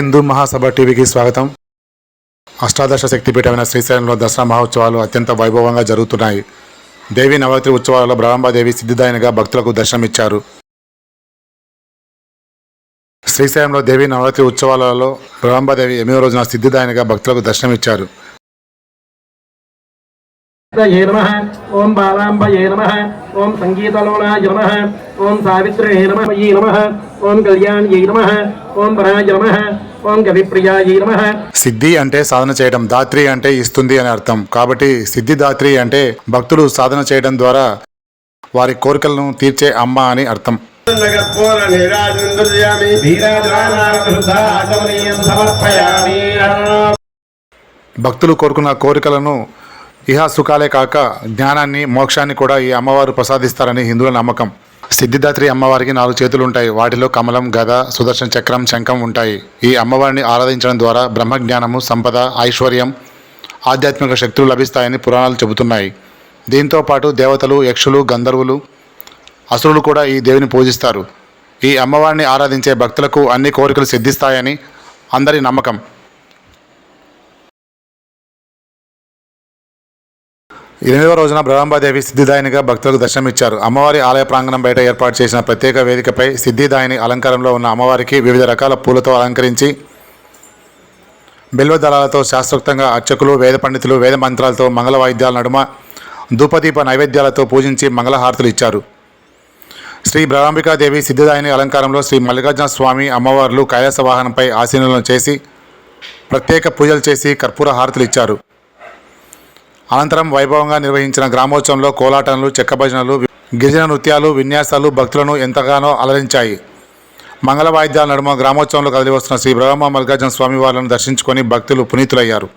హిందూ మహాసభ టీవీకి స్వాగతం. అష్టాదశ శక్తిపీఠమైన శ్రీశైలంలో దసరా మహోత్సవాలు అత్యంత వైభవంగా జరుగుతున్నాయి. దేవి నవరాత్రి ఉత్సవాలలో బ్రహ్మాంబాదేవి సిద్ధిదాయనిగా భక్తులకు దర్శనమిచ్చారు. శ్రీశైలంలో దేవి నవరాత్రి ఉత్సవాలలో బ్రహ్మాంబాదేవి ఎనిమిదో రోజున సిద్ధిదాయనిగా భక్తులకు దర్శనమిచ్చారు. ఏ నమ? ఓం బాలాంబయే నమ. ఓం సంగీతలోలాయ నమ. ఓం సావిత్రే నమ. యే నమ. ఓం కళ్యాణ్యై నమ. ఓం వరాయ నమ. ఓం కవిప్రియాయై నమ. సిద్ధి అంటే సాధన చేయడం దాత్రి అంటే ఇస్తుంది అని అర్థం. కాబట్టి సిద్ధి దాత్రి అంటే భక్తులు సాధన చేయడం ద్వారా వారి కోరికలను తీర్చే అమ్మ అని అర్థం. భక్తులు కోరుకున్న కోరికలను ఇహ సుఖాలే కాక జ్ఞానాన్ని మోక్షాన్ని కూడా ఈ అమ్మవారు ప్రసాదిస్తారని హిందువుల నమ్మకం. సిద్ధిదాత్రి అమ్మవారికి నాలుగు చేతులు ఉంటాయి వాటిలో కమలం గద సుదర్శన చక్రం శంఖం ఉంటాయి. ఈ అమ్మవారిని ఆరాధించడం ద్వారా బ్రహ్మజ్ఞానము సంపద ఐశ్వర్యం ఆధ్యాత్మిక శక్తులు లభిస్తాయని పురాణాలు చెబుతున్నాయి. దీంతో పాటు దేవతలు యక్షులు గంధర్వులు అసురులు కూడా ఈ దేవిని పూజిస్తారు. ఈ అమ్మవారిని ఆరాధించే భక్తులకు అన్ని కోరికలు సిద్ధిస్తాయని అందరి నమ్మకం. ఎనిమిదవ రోజున బ్రహ్మాదేవి సిద్ధిదాయినిగా భక్తులకు దర్శనమిచ్చారు. అమ్మవారి ఆలయ ప్రాంగణం బయట ఏర్పాటు చేసిన ప్రత్యేక వేదికపై సిద్ధిదాయిని అలంకారంలో ఉన్న అమ్మవారికి వివిధ రకాల పూలతో అలంకరించి బిల్వదళాలతో శాస్త్రోక్తంగా అర్చకులు వేద పండితులు వేద మంత్రాలతో మంగళ వాయిద్యాల నడుమ ధూపదీప నైవేద్యాలతో పూజించి మంగళహారతులు ఇచ్చారు. శ్రీ బ్రహ్మాంబికాదేవి సిద్ధిదాయిని అలంకారంలో శ్రీ మల్లికార్జున స్వామి అమ్మవార్లు కైలాస వాహనంపై ఆసీనులను చేసి ప్రత్యేక పూజలు చేసి కర్పూర హారతులు ఇచ్చారు. అనంతరం వైభవంగా నిర్వహించిన గ్రామోత్సవంలో కోలాటనలు చెక్క భజనలు గిరిజన నృత్యాలు విన్యాసాలు భక్తులను ఎంతగానో అలరించాయి. మంగళ వాయిద్యాల నడుమ గ్రామోత్సవంలో కదిలి వస్తున్న శ్రీ బ్రహ్మ మల్లికార్జున స్వామి వారిని దర్శించుకొని భక్తులు పునీతులయ్యారు.